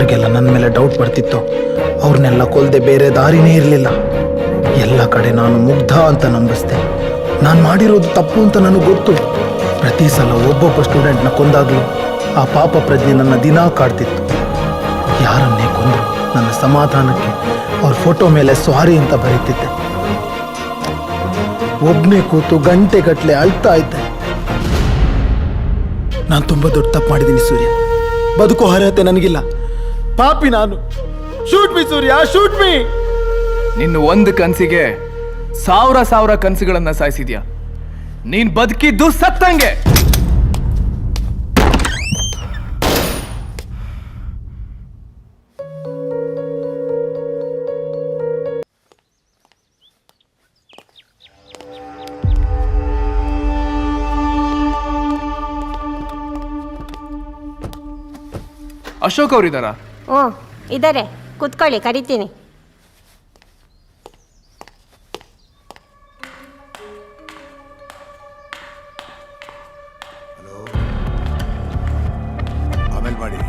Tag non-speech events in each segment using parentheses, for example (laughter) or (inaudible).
ಯಾರಿಗೆಲ್ಲ ನನ್ನ ಮೇಲೆ ಡೌಟ್ ಬರ್ತಿತ್ತೋ, ಅವ್ರನ್ನೆಲ್ಲ ಕೊಲ್ದೆ ಬೇರೆ ದಾರಿನೇ ಇರಲಿಲ್ಲ. ಎಲ್ಲ ಕಡೆ ನಾನು ಮುಗ್ಧ ಅಂತ ನಂಬಿಸ್ದೆ. ನಾನು ಮಾಡಿರೋದು ತಪ್ಪು ಅಂತ ನನಗೆ ಗೊತ್ತು. ಪ್ರತಿ ಸಲ ಒಬ್ಬೊಬ್ಬ ಸ್ಟೂಡೆಂಟ್ನ ಕೊಂದಾಗಲೂ ಆ ಪಾಪ ಪ್ರಜ್ಞೆ ನನ್ನ ದಿನಾ ಕಾಡ್ತಿತ್ತು. ಯಾರನ್ನೇ ಕೊಂದ್ರು ನನ್ನ ಸಮಾಧಾನಕ್ಕೆ ಅವ್ರ ಫೋಟೋ ಮೇಲೆ ಸ್ವಾರಿ ಅಂತ ಬರೀತಿದ್ದೆ. ಒಬ್ನೇ ಕೂತು ಗಂಟೆಗಟ್ಟಲೆ ಅಳ್ತಾ ಇದ್ದೆ. ನಾನು ತುಂಬಾ ದೊಡ್ಡ ತಪ್ಪು ಮಾಡಿದ್ದೀನಿ ಸೂರ್ಯ. ಬದುಕೋ ಅರ್ಹತೆ ನನಗಿಲ್ಲ. ಪಾಪಿ ನಾನು. ಶೂಟ್ ಮಿ ಸೂರ್ಯ ಶೂಟ್ ಮಿ ನಿನ್ನ ಒಂದು ಕನ್ಸಿಗೆ ಸಾವಿರ ಸಾವಿರ ಕನಸುಗಳನ್ನ ಸಾಯಿಸಿದ್ಯಾ? ನೀನ್ ಬದುಕಿದ್ದು ಸತ್ತಂಗೆ. ಅಶೋಕ್ ಅವರಿದ್ದಾರಾ ಹ್ಞೂ ಇದ್ದಾರೆ ಕುತ್ಕೊಳ್ಳಿ ಕರಿತೀನಿ. ಆಮೇಲೆ ಮಾಡಿ.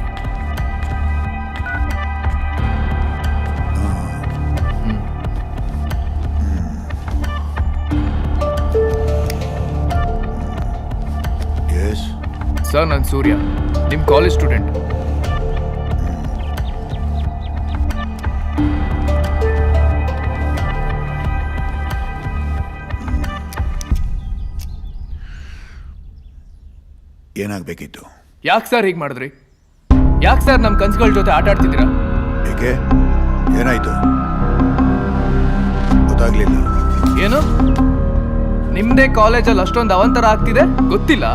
ಎಸ್ ಸರ್ ನಾನು ಸೂರ್ಯ. ನಿಮ್ಮ ಕಾಲೇಜ್ ಸ್ಟೂಡೆಂಟ್ ಏನಾಗಬೇಕಿತ್ತು? ಯಾಕೆ ಸರ್ ಹೀಗೆ ಮಾಡಿದ್ರಿ? ಯಾಕೆ ಸರ್ ನಮ್ಮ ಕನ್ಸುಗಳ ಜೊತೆ ಆಟ ಆಡ್ತಿದ್ದೀರಾ? ಏಕೆ? ಏನಾಯ್ತು? ಗೊತ್ತಾಗ್ಲಿಲ್ಲ. ಏನು? ನಿಮ್ದೇ ಕಾಲೇಜಲ್ಲಿ ಅಷ್ಟೊಂದು ಅವಂತರ ಆಗ್ತಿದೆ? ಗೊತ್ತಿಲ್ಲ.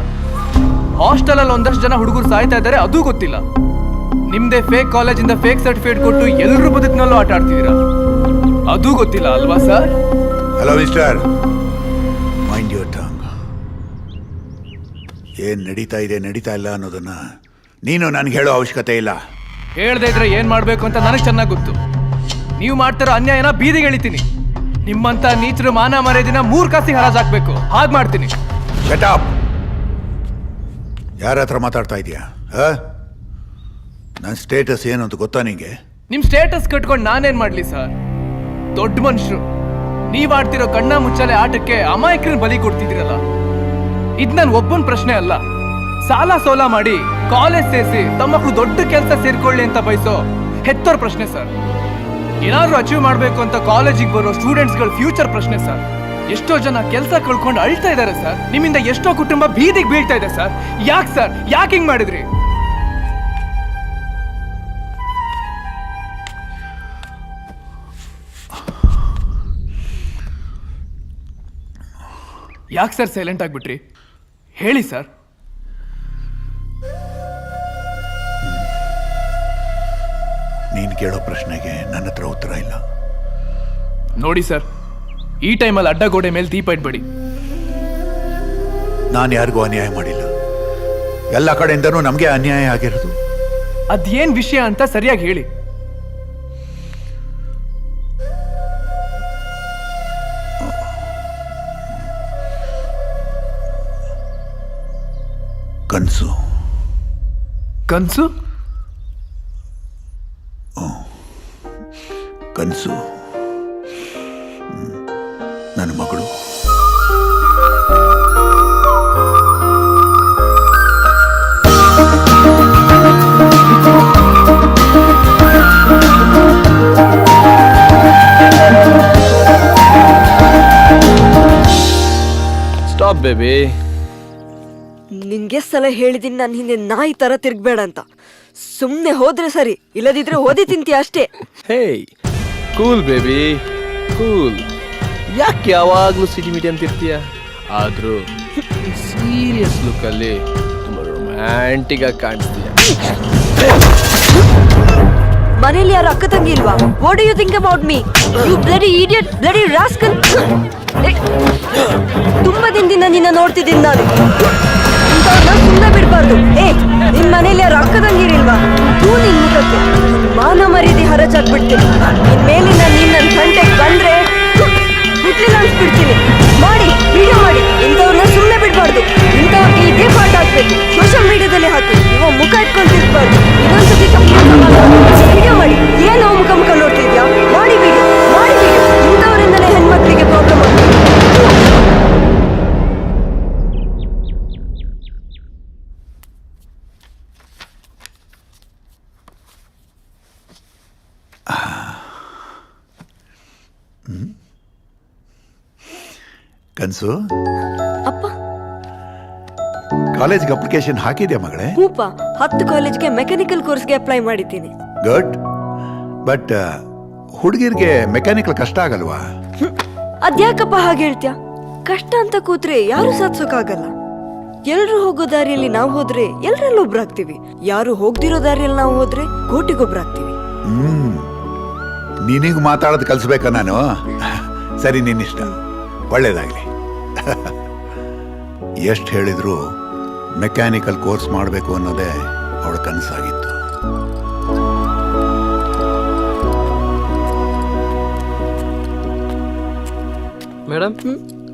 ಹಾಸ್ಟೆಲಲ್ಲಿ ಒಂದಷ್ಟು ಜನ ಹುಡುಗರು ಸಾಯ್ತಾ ಇದ್ದಾರೆ ಅದು ಗೊತ್ತಿಲ್ಲ. ನಿಮ್ದೇ ಫೇಕ್ ಕಾಲೇಜಿಂದ ಫೇಕ್ ಸರ್ಟಿಫಿಕೇಟ್ ಕೊಟ್ಟು ಎಲ್ಲರೂ ಬದುಕಿನಲ್ಲೂ ಆಟ ಆಡ್ತಿದ್ದೀರಾ? ಅದು ಗೊತ್ತಿಲ್ಲ ಅಲ್ವಾ ಸರ್? ಹಲೋ ಮಿಸ್ಟರ್ ಏನ್ ನಡೀತಾ ಇದೆ ನಡೀತಾ ಇಲ್ಲ ಅನ್ನೋದನ್ನ ನೀನು ನನಗೆ ಹೇಳೋ ಅವಶ್ಯಕತೆ ಇಲ್ಲ. ಹೇಳ್ದೆ ಇದ್ರೆ ಏನ್ ಮಾಡ್ಬೇಕು ಅಂತ ನನಗೆ ಚೆನ್ನಾಗಿ ಗೊತ್ತು. ನೀವು ಮಾಡ್ತಿರೋ ಅನ್ಯಾಯನ ಬೀದಿಗೆ ಎಳಿತೀನಿ. ನಿಮ್ಮಂತ ನೀಚರು ಮಾನ ಮರ್ಯಾದಿನ ಮೂರ್ ಕಾಸಿಗೆ ಹರಾಜಾಕ್ಬೇಕು ಹಾಗೆ ಮಾಡ್ತೀನಿ. ಶಟಾಪ್ ಯಾರ ಹತ್ರ ಮಾತಾಡ್ತಾ ಇದೀಯಾ? ನನ್ನ ಸ್ಟೇಟಸ್ ಏನು ಅಂತ ಗೊತ್ತಾ ನಿಂಗೆ? ನಿಮ್ ಸ್ಟೇಟಸ್ ಕಟ್ಕೊಂಡು ನಾನೇನ್ ಮಾಡ್ಲಿ ಸರ್? ದೊಡ್ಡ ಮನುಷ್ಯರು ನೀವ್ ಆಡ್ತಿರೋ ಕಣ್ಣ ಮುಚ್ಚಾಲೆ ಆಟಕ್ಕೆ ಅಮಾಯಕರನ್ನ ಬಲಿ ಕೊಡ್ತಿದ್ದೀರಲ್ಲ ಇದ್ ನನ್ ಒಬ್ಬನ್ ಪ್ರಶ್ನೆ ಅಲ್ಲ. ಸಾಲ ಸೋಲ ಮಾಡಿ ಕಾಲೇಜ್ ಸೇರಿಸಿ ತಮ್ಮ ಮಕ್ಕಳು ದೊಡ್ಡ ಕೆಲಸ ಸೇರ್ಕೊಳ್ಳಿ ಅಂತ ಬಯಸೋ ಹೆತ್ತೋರ್ ಪ್ರಶ್ನೆ, ಸರ್. ಏನಾದ್ರೂ ಅಚೀವ್ ಮಾಡಬೇಕು ಅಂತ ಕಾಲೇಜಿಗೆ ಬರೋ ಸ್ಟೂಡೆಂಟ್ಸ್ಗಳ ಫ್ಯೂಚರ್ ಪ್ರಶ್ನೆ, ಸರ್. ಎಷ್ಟೋ ಜನ ಕೆಲಸ ಕಳ್ಕೊಂಡು ಅಳ್ತಾ ಇದ್ದಾರೆ ಸರ್. ನಿಮ್ಮಿಂದ ಎಷ್ಟೋ ಕುಟುಂಬ ಬೀದಿಗೆ ಬೀಳ್ತಾ ಇದೆ, ಸರ್. ಯಾಕೆ ಸರ್? ಯಾಕೆ ಹಿಂಗ್ ಮಾಡಿದ್ರಿ? ಯಾಕೆ, ಸರ್ ಸೈಲೆಂಟ್ ಆಗ್ಬಿಟ್ರಿ? ಹೇಳಿ ಸರ್. ನೀನು ಕೇಳೋ ಪ್ರಶ್ನೆಗೆ ನನ್ನ ಹತ್ರ ಉತ್ತರ ಇಲ್ಲ. ನೋಡಿ ಸರ್ ಈ ಟೈಮಲ್ಲಿ ಅಡ್ಡಗೋಡೆ ಮೇಲೆ ದೀಪ ಇಟ್ಬೇಡಿ ನಾನು ಯಾರಿಗೂ ಅನ್ಯಾಯ ಮಾಡಿಲ್ಲ. ಎಲ್ಲ ಕಡೆಯಿಂದನೂ ನಮಗೆ ಅನ್ಯಾಯ ಆಗಿರೋದು. ಅದೇನು ವಿಷಯ ಅಂತ ಸರಿಯಾಗಿ ಹೇಳಿ. ಕನಸು ಕನ್ಸು ಕನಸು ನನ್ನ ಮಗಳು ಸ್ಟಾಪ್ ಬೇಬಿ ನಿನ್ಗೆ ಸಲ ಹೇಳಿದೀನಿ ನಾನು ಹಿಂದೆ ನಾಯಿ ತರ ತಿರ್ಗಬೇಡ ಅಂತ. ಸುಮ್ಮನೆ ಹೋದ್ರೆ ಸರಿ ಇಲ್ಲದಿದ್ರೆ ಓದಿ ತಿಂತಿ ಅಷ್ಟೇ. Hey cool baby cool. ಯಾಕೆ ಯಾವಾಗಲೂ ಸಿಟಿ ಅಂತ ಇರ್ತೀಯ ಆದರೂ ಸೀರಿಯಸ್ ಲುಕ್ಕಲ್ಲಿ ತುಂಬ ರೊಮ್ಯಾಂಟಿಕ್ ಆಗಿ ಕಾಣಿಸ್ತೀಯ. ಮನೇಲಿ ಯಾರು ಅಕ್ಕ ತಂಗಿ ಇಲ್ವಾ? What you think about me you bloody idiot bloody rascal ತುಂಬಾ ದಿನದಿಂದ ನಿನ್ನ ನೋಡ್ತಿದ್ದೀನಿ ನಾನು. ಇಂಥವ್ರನ್ನ ಸುಮ್ಮನೆ ಬಿಡಬಾರ್ದು. ಏ ನಿನ್ ಮನೇಲಿ ತಂಗಿರಿಲ್ವಾ ತೂ ನಿನ್ ಮುಖಕ್ಕೆ. ಮಾನ ಮರ್ಯಾದೆ ಹರಚಾಕ್ಬಿಡ್ತೀನಿ ಮೇಲಿನ ಕನಸು? ಅಪ್ಪ. ಕಾಲೇಜ್ಗೆ ಅಪ್ಲಿಕೇಶನ್ ಹಾಕಿದ್ಯಾ ಮಗಳೇ? ಹೂಪ ಹತ್ತು ಕಾಲೇಜ್ಗೆ ಮೆಕ್ಯಾನಿಕಲ್ ಕೋರ್ಸ್ಗೆ ಅಪ್ಲೈ ಮಾಡಿದ್ದೀನಿ. ಗುಡ್ ಬಟ್ ಹುಡುಗಿರ್ಗೆ ಮೆಕ್ಯಾನಿಕಲ್ ಕಷ್ಟ ಆಗಲ್ವಾ. ಅದ್ಯಾಕಪ್ಪ ಹಾಗೆ ಹೇಳ್ತ್ಯಾ? ಕಷ್ಟ ಅಂತ ಕೂತ್ರೆ ಯಾರು ಸಾಧ್ಸೋಕ್ಕಾಗಲ್ಲ ಎಲ್ರು ಹೋಗೋ ದಾರಿಯಲ್ಲಿ ನಾವು ಹೋದ್ರೆ ಎಲ್ರಲ್ಲಿ ಒಬ್ರಾಗ್ತೀವಿ. ಯಾರು ಹೋಗ್ದಿರೋ ದಾರಿಯಲ್ಲಿ ನಾವು ಹೋದ್ರೆ ಕೋಟಿಗೊಬ್ರಾಗ್ತೀವಿ. ಹ್ಮ್. ನಿನಗೆ ಮಾತಾಡೋದು ಕಲಿಸ್ಬೇಕಾ ನಾನು? ಸರಿ ನಿನ್ನಿಷ್ಟ. ಒಳ್ಳೇದಾಗ್ಲಿ. (laughs) ಎಷ್ಟು ಹೇಳಿದ್ರು ಮೆಕ್ಯಾನಿಕಲ್ ಕೋರ್ಸ್ ಮಾಡಬೇಕು ಅನ್ನೋದೇ ಅವಳ ಕನಸಾಗಿತ್ತು. ಮೇಡಮ್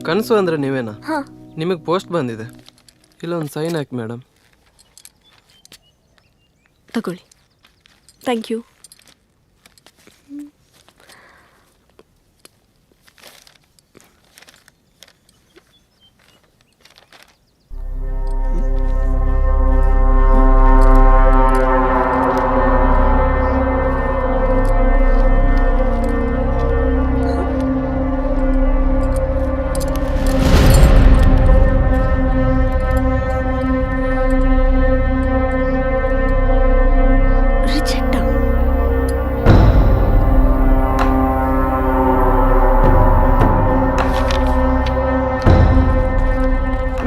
ಕನಸು ಅಂದ್ರೆ ನೀವೇನಾ? ಹಾ. ನಿಮಗೆ ಪೋಸ್ಟ್ ಬಂದಿದೆ. ಇಲ್ಲೊಂದು ಸೈನ್ ಹಾಕಿ ಮೇಡಮ್ ತಗೊಳ್ಳಿ. Thank you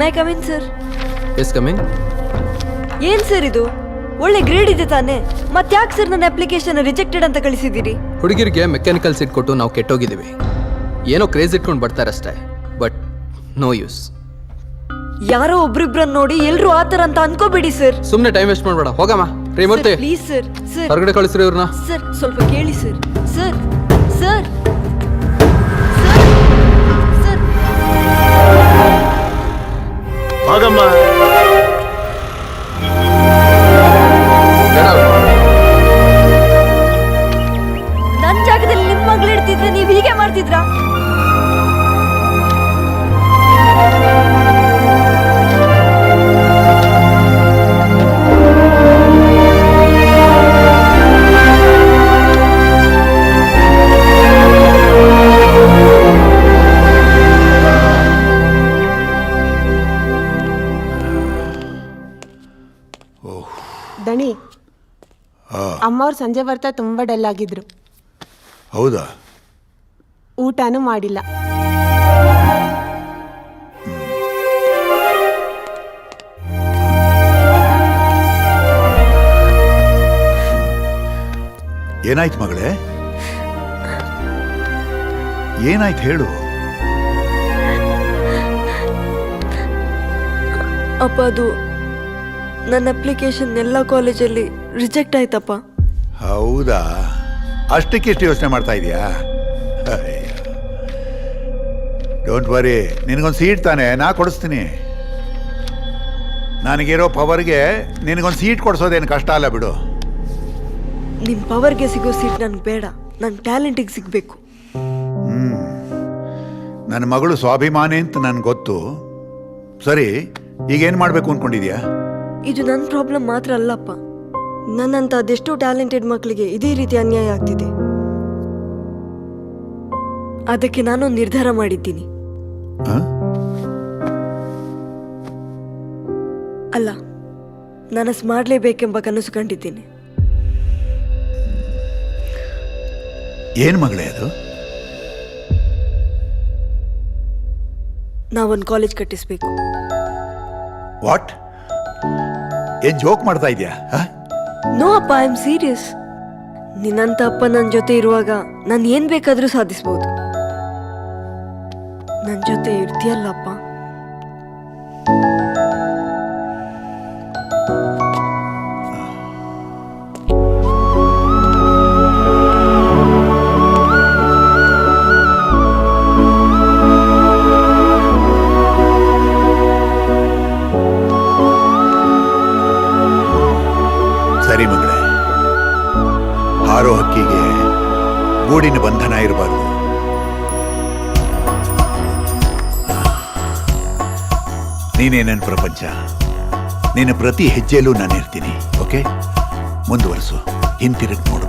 may in sir yes coming ಏನ್ ಸರ್ ಇದು? ಒಳ್ಳೆ ಗ್ರೇಡ್ ಇದೆ ತಾನೆ. ಮತ್ತ್ಯಾಕ್ ಸರ್ ನನ್ನ ಅಪ್ಲಿಕೇಶನ್ ರಿಜೆಕ್ಟೆಡ್ ಅಂತ ಕಳಿಸಿದ್ದೀರಿ? ಹುಡುಗಿರಿಗೆ ಮೆಕ್ಯಾನಿಕಲ್ ಸೀಟ್ ಕೊಟ್ಟು ನಾವು ಕೆಟ್ಟೋಗಿದ್ದೀವಿ. ಏನೋ ಕ್ರೇಜ್ ಇಟ್ಕೊಂಡು ಬರ್ತಾರಷ್ಟೇ ಬಟ್ ನೋ ಯೂಸ್ ಯಾರೋ ಒಬ್ರಿಬ್ರನ್ನ ನೋಡಿ ಎಲ್ಲರೂ ಆತರ ಅಂತ ಅನ್ಕೋಬೇಡಿ ಸರ್ ಸುಮ್ಮನೆ ಟೈಮ್ ವೇಸ್ಟ್ ಮಾಡಬೇಡ ಹೋಗಮ್ಮ. ರೀ ಮೂರ್ತಿ ಪ್ಲೀಸ್ ಸರ್ ಸರ್ ಹೊರಗಡೆ ಕಳಿಸ್ರಿ ಇವ್ರನ್ನ. ಸರ್ ಸ್ವಲ್ಪ ಕೇಳಿ ಸರ್ ಸರ್ ಸರ್ ಹೋಗಮ್ಮ ಅಮ್ಮವ್ರು ಸಂಜೆ ಬರ್ತಾ ತುಂಬ ಡಲ್ ಆಗಿದ್ರು. ಹೌದಾ? ಊಟನೂ ಮಾಡಿಲ್ಲ. ಏನಾಯ್ತು ಮಗಳೇ? ಏನಾಯ್ತು ಹೇಳು. ಅಪ್ಪ ಅದು ನನ್ನ ಅಪ್ಲಿಕೇಶನ್ ಎಲ್ಲ ಕಾಲೇಜಲ್ಲಿ ರಿಜೆಕ್ಟ್ ಆಯ್ತಪ್ಪ. ಹೌದಾ? ಅಷ್ಟಕ್ಕಿಷ್ಟು ಯೋಚನೆ ಮಾಡ್ತಾ ಇದೆಯಾ? ಡೋಂಟ್ ವರಿ ನಿನಗೊಂದು ಸೀಟ್ ತಾನೆ ನಾ ಕೊಡಿಸ್ತೀನಿ. ನನಗಿರೋ ಪವರ್ಗೆ ನಿನಗೊಂದು ಸೀಟ್ ಕೊಡಿಸೋದೇನು ಕಷ್ಟ ಅಲ್ಲ ಬಿಡು. ನಿಮ್ಮ ಪವರ್ಗೆ ಸಿಗೋ ಸೀಟ್ ನನಗೆ ಬೇಡ. ನನ್ನ ಟ್ಯಾಲೆಂಟಿಗೆ ಸಿಗಬೇಕು. ಹ್ಞೂ ನನ್ನ ಮಗಳು ಸ್ವಾಭಿಮಾನಿ ಅಂತ ನನ್ಗೆ ಗೊತ್ತು. ಸರಿ ಈಗೇನು ಮಾಡಬೇಕು ಅಂದ್ಕೊಂಡಿದ್ಯಾ ಇದು ನನ್ನ ಪ್ರಾಬ್ಲಮ್ ಮಾತ್ರ ಅಲ್ಲಪ್ಪ. ನನ್ನಂತ ಅದೆಷ್ಟೋ ಟ್ಯಾಲೆಂಟೆಡ್ ಮಕ್ಕಳಿಗೆ ಇದೇ ರೀತಿ ಅನ್ಯಾಯ ಆಗ್ತಿದೆ. ಅದಕ್ಕೆ ನಾನು ನಿರ್ಧಾರ ಮಾಡಿದ್ದೀನಿ. ಹಾಂ ಅಲ್ಲ ನನಸ್ ಮಾಡಲೇಬೇಕೆಂಬ ಕನಸು ಕಂಡಿದ್ದೀನಿ. ಏನು ಮಗಳೇ ಅದು? ನಾವೊಂದು ಕಾಲೇಜ್ ಕಟ್ಟಿಸ್ಬೇಕು. ವಾಟ್? ಏನ್ ಜೋಕ್ ಮಾಡ್ತಾ ಇದೆಯಾ ಹಾಂ? ನೋ ಅಪ್ಪ ಐ ಆಮ್ ಸೀರಿಯಸ್ ನಿನ್ನಂತ ಅಪ್ಪ ನನ್ನ ಜೊತೆ ಇರುವಾಗ ನಾನು ಏನು ಬೇಕಾದರೂ ಸಾಧಿಸ್ಬೋದು. ನನ್ನ ಜೊತೆ ಇರ್ತೀಯಲ್ಲಪ್ಪ. ಗೂಡಿನ ಬಂಧನ ಇರಬಾರ್ದು. ನೀನೇ ನನ್ನ ಪ್ರಪಂಚ. ನಿನ್ನ ಪ್ರತಿ ಹೆಜ್ಜೆಯಲ್ಲೂ ನಾನು ಇರ್ತೀನಿ ಓಕೆ? ಮುಂದುವರಿಸು. ಹಿಂತಿರುಗಿ ನೋಡಬೇಡ